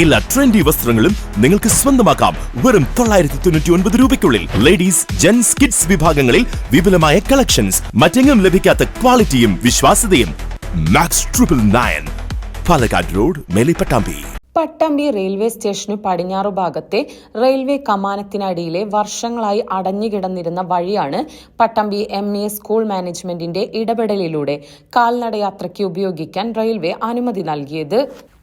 എല്ലാ ട്രെൻഡി വസ്ത്രങ്ങളും നിങ്ങൾക്ക് സ്വന്തമാക്കാം. വെറും തൊള്ളായിരത്തി തൊണ്ണൂറ്റി ഒൻപത് രൂപയ്ക്കുള്ളിൽ. ലേഡീസ് ജെന്റ്സ് കിഡ്സ് വിഭാഗങ്ങളിൽ വിപുലമായ കളക്ഷൻസ് മറ്റെങ്ങും ലഭിക്കാത്ത ക്വാളിറ്റിയും വിശ്വാസ്യതയും. Max triple nine Palakkad road Melipattambi. Pattambi railway സ്റ്റേഷനു പടിഞ്ഞാറു ഭാഗത്തെ റെയിൽവേ കമാനത്തിനടിയിലെ വർഷങ്ങളായി അടഞ്ഞുകിടന്നിരുന്ന വഴിയാണ് പട്ടമ്പി എം ഇ സ്കൂൾ മാനേജ്മെന്റിന്റെ ഇടപെടലിലൂടെ കാൽനടയാത്രയ്ക്ക് ഉപയോഗിക്കാൻ റെയിൽവേ അനുമതി നൽകിയത്.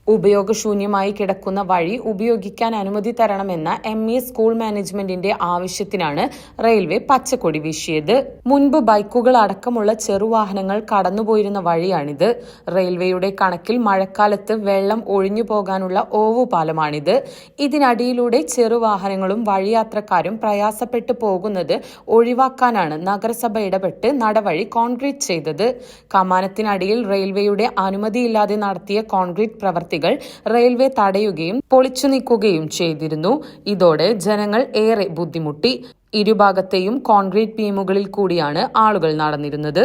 ഉപയോഗശൂന്യമായി കിടക്കുന്ന വഴി ഉപയോഗിക്കാൻ അനുമതി തരണമെന്ന എം ഇ സ്കൂൾ മാനേജ്മെന്റിന്റെ ആവശ്യത്തിനാണ് റെയിൽവേ പച്ചക്കൊടി വീശിയത്. മുൻപ് ബൈക്കുകൾ അടക്കമുള്ള ചെറുവാഹനങ്ങൾ കടന്നുപോയിരുന്ന വഴിയാണിത്. റെയിൽവേയുടെ കണക്കിൽ മഴക്കാലത്ത് വെള്ളം ഒഴിഞ്ഞു പോകാനുള്ള ഓവുപാലമാണിത്. ഇതിനടിയിലൂടെ ചെറുവാഹനങ്ങളും വഴിയാത്രക്കാരും പ്രയാസപ്പെട്ടു പോകുന്നത് ഒഴിവാക്കാനാണ് നഗരസഭ ഇടപെട്ട് നടവഴി കോൺക്രീറ്റ് ചെയ്തത്. കമാനത്തിനടിയിൽ റെയിൽവേയുടെ അനുമതിയില്ലാതെ നടത്തിയ കോൺക്രീറ്റ് പ്രവർത്തികൾ റെയിൽവേ തടയുകയും പൊളിച്ചു നീക്കുകയും ചെയ്തിരുന്നു. ഇതോടെ ജനങ്ങൾ ഏറെ ബുദ്ധിമുട്ടി. ഇരുഭാഗത്തെയും കോൺക്രീറ്റ് ബീമുകളിൽ കൂടിയാണ് ആളുകൾ നടന്നിരുന്നത്.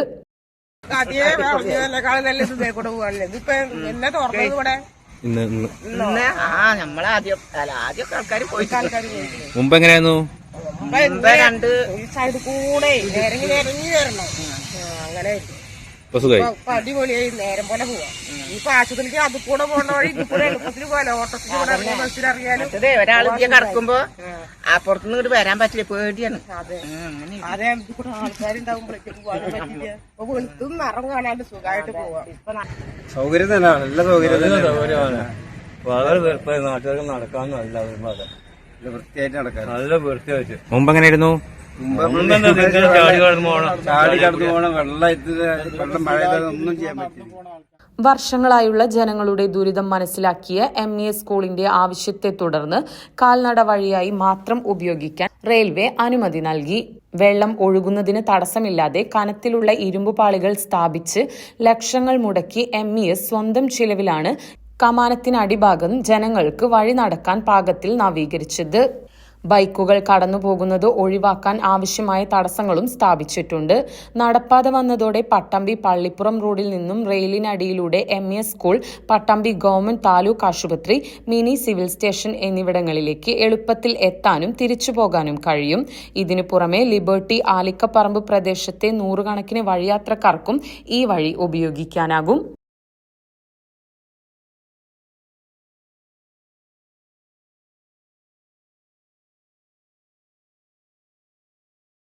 മുമ്പ് എങ്ങനെയായിരുന്നു? മുമ്പ് രണ്ട് സൈഡ് കൂടെ ഇറങ്ങി ഇറങ്ങി വരണം. അങ്ങനെ അടിപൊളിയായി നേരം പോലെ പോവാ. ഇപ്പൊ ആശുപത്രിക്ക് അത് കൂടെ പോകേണ്ട വഴി കൂടെ എളുപ്പത്തിൽ പോകാലോ ഓട്ടത്തിൽ കൂടെ ഇറങ്ങി ബസ്സിൽ ഇറങ്ങിയാലും. ഒരാൾ കറക്കുമ്പോ അപ്പുറത്തുനിന്ന് ഇങ്ങോട്ട് വരാൻ പറ്റില്ല പേടിയാണ്. അതെ. അങ്ങനെ അതെ ഇത് കൂടെ ആൾക്കാരുണ്ടാവുമ്പോഴേക്കും പോകാൻ പറ്റില്ല. അപ്പൊ വെളുത്തും നിറം കാണാണ്ട് സുഖമായിട്ട് പോവാം. സൗകര്യം തന്നെയാണ് നല്ല സൗകര്യം നല്ല സൗകര്യമാണ്. വളരെ വെറുപ്പായി നാട്ടുകാർക്ക് നടക്കാൻ നല്ല വൃത്തിയായിട്ട് നടക്കാൻ നല്ല വൃത്തിയായിട്ട്. മുമ്പ് എങ്ങനെയായിരുന്നു? ചാടി കടന്നു പോകണം ചാടി വെള്ളം മഴ ഒന്നും ചെയ്യാൻ പറ്റില്ല. വർഷങ്ങളായുള്ള ജനങ്ങളുടെ ദുരിതം മനസ്സിലാക്കിയ എം ഇ എസ് സ്കൂളിന്റെ ആവശ്യത്തെ തുടർന്ന് കാൽനട വഴിയായി മാത്രം ഉപയോഗിക്കാൻ റെയിൽവേ അനുമതി നൽകി. വെള്ളം ഒഴുകുന്നതിന് തടസ്സമില്ലാതെ കനത്തിലുള്ള ഇരുമ്പുപാളികൾ സ്ഥാപിച്ച് ലക്ഷങ്ങൾ മുടക്കി എം ഇ എസ് സ്വന്തം ചിലവിലാണ് കമാനത്തിനടിഭാഗം ജനങ്ങൾക്ക് വഴി നടക്കാൻ പാകത്തിൽ നവീകരിച്ചത്. ബൈക്കുകൾ കടന്നുപോകുന്നത് ഒഴിവാക്കാൻ ആവശ്യമായ തടസ്സങ്ങളും സ്ഥാപിച്ചിട്ടുണ്ട്. നടപ്പാത വന്നതോടെ പട്ടമ്പി പള്ളിപ്പുറം റോഡിൽ നിന്നും റെയിലിനടിയിലൂടെ M A school Pattambi government taluk ആശുപത്രി മിനി സിവിൽ സ്റ്റേഷൻ എന്നിവിടങ്ങളിലേക്ക് എളുപ്പത്തിൽ എത്താനും തിരിച്ചു പോകാനും കഴിയും. ഇതിനു പുറമെ ലിബർട്ടി ആലിക്കപ്പറമ്പ് പ്രദേശത്തെ നൂറുകണക്കിന് വഴിയാത്രക്കാർക്കും ഈ വഴി ഉപയോഗിക്കാനാകും.